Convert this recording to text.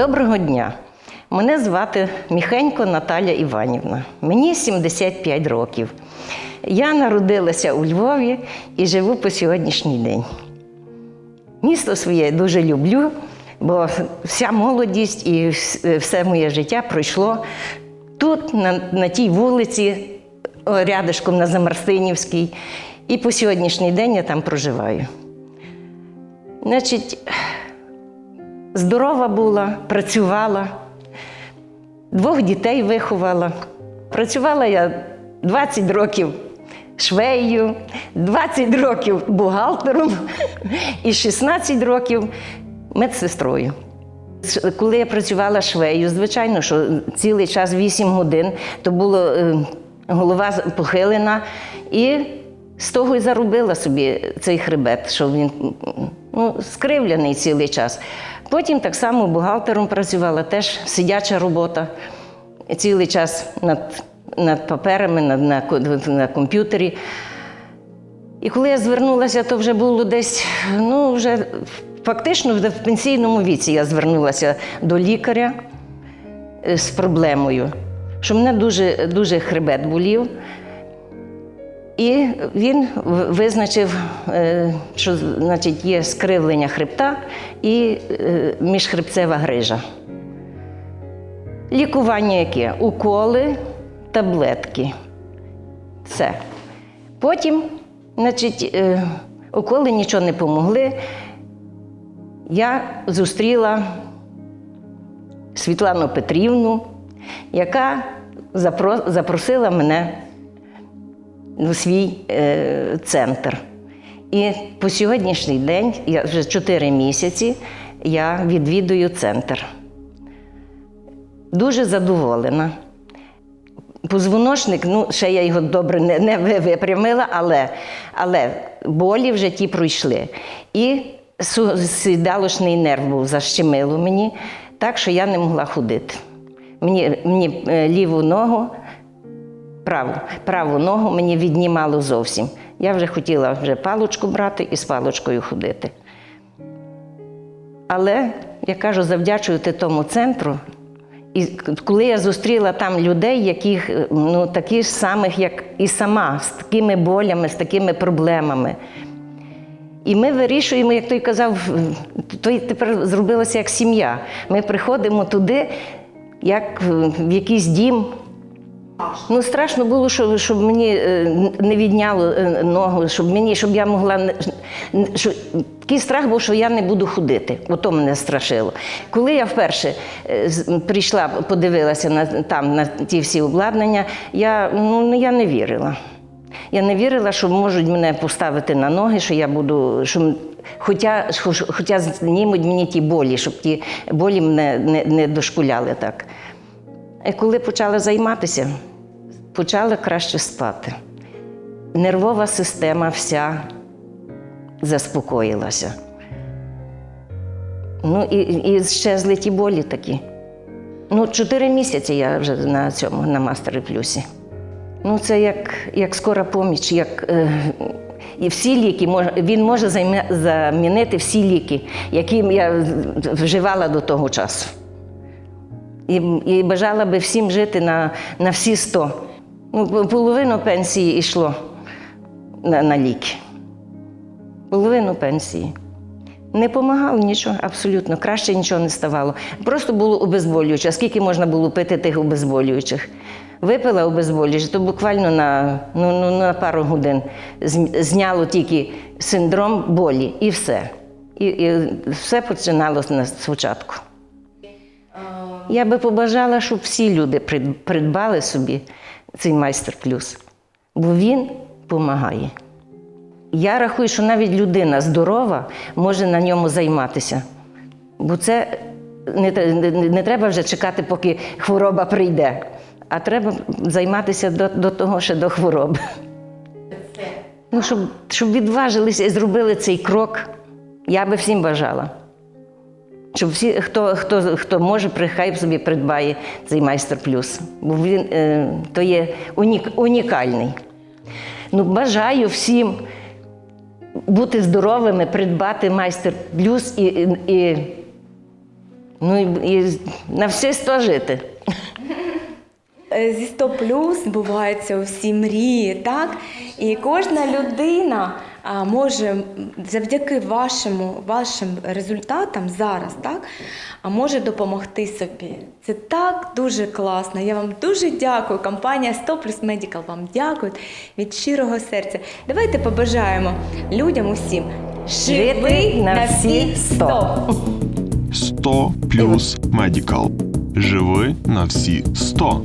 Доброго дня! Мене звати Міхенько Наталя Іванівна. Мені 75 років. Я народилася у Львові і живу по сьогоднішній день. Місто своє дуже люблю, бо вся молодість і все моє життя пройшло тут, на, на тій вулиці, рядишком на Замарстинівській. І по сьогоднішній день я там проживаю. Значить, здорова була, працювала, двох дітей виховала. Працювала я 20 років швеєю, 20 років бухгалтером і 16 років медсестрою. Коли я працювала швею, звичайно, що цілий час 8 годин, то було е, голова похилена, і з того й заробила собі цей хребет, що він ну, скривлений цілий час. Потім так само бухгалтером працювала, теж сидяча робота цілий час над, над паперами, над, на, на комп'ютері. І коли я звернулася, то вже було десь, ну, вже фактично в пенсійному віці я звернулася до лікаря е, з проблемою, що мене дуже, дуже хребет болів. І він визначив, е, що значить, є скривлення хребта і е, міжхребцева грижа. Лікування яке? Уколи, таблетки. Все. Потім, значить, е, уколи нічого не помогли. Я зустріла Світлану Петрівну, яка запросила мене у свій е, центр. І по сьогоднішній день, я вже 4 місяці, я відвідую центр. Дуже задоволена. Позвоночник, ну, ще я його добре не, не випрямила, але, але болі вже ті пройшли. І сідалочний нерв був защемило мені, так що я не могла ходити. Мені, мені е, ліву ногу, праву, праву ногу мені віднімало зовсім. Я вже хотіла вже палочку брати і з палочкою ходити. Але я кажу, завдячувати тому центру. І коли я зустріла там людей, яких е, ну такі ж самих, як і сама, з такими болями, з такими проблемами. І ми вирішуємо, як той казав, той тепер зробилося як сім'я. Ми приходимо туди, як в якийсь дім. Ну, страшно було, щоб, щоб мені е, не відняло е, ногу, щоб мені, щоб я могла н- такий страх був, що я не буду ходити. Ото мене страшило. Коли я вперше е, прийшла, подивилася на там на ті всі обладнання, я, ну, я не вірила. Я не вірила, що можуть мене поставити на ноги, що я буду. Що, хоча, хоча знімуть мені ті болі, щоб ті болі мене не, не дошкуляли так. Коли почала займатися, почала краще спати. Нервова система вся заспокоїлася. Ну і, і щезли ті болі такі. Ну, чотири місяці я вже на цьому, на мастері плюсі. Ну, це як, як скора поміч, як е, і всі ліки він може замінити всі ліки, які я вживала до того часу. І, і бажала би всім жити на, на всі 100. Ну, половину пенсії йшло на, на ліки. Половину пенсії. Не допомагало нічого, абсолютно. Краще нічого не ставало. Просто було обезболююче. А скільки можна було пити тих обезболюючих? Випила обезболююче, то буквально на, ну, ну, на пару годин зняло тільки синдром болі і все. І, і все починалося на спочатку. Я би побажала, щоб всі люди придбали собі цей майстер плюс, бо він допомагає. Я рахую, що навіть людина здорова може на ньому займатися. Бо це не, не, не треба вже чекати, поки хвороба прийде, а треба займатися до, до того, ще до хвороби. Ну, щоб, щоб відважилися і зробили цей крок, я би всім бажала. Щоб всі, хто, хто, хто може, при- хай собі придбає цей майстер плюс. Бо він е, то є унік, унікальний. Ну, бажаю всім бути здоровими, придбати майстер плюс і, і, і Ну і, на все сто жити. Е, Зі 100 плюс збуваються усі мрії, так? І кожна людина може завдяки вашому, вашим результатам зараз, так, може допомогти собі. Це так дуже класно. Я вам дуже дякую. Компанія 100 плюс Medical вам дякую від щирого серця. Давайте побажаємо людям усім Жити на всі 100. 100 плюс Медікал. Живи на всі 100.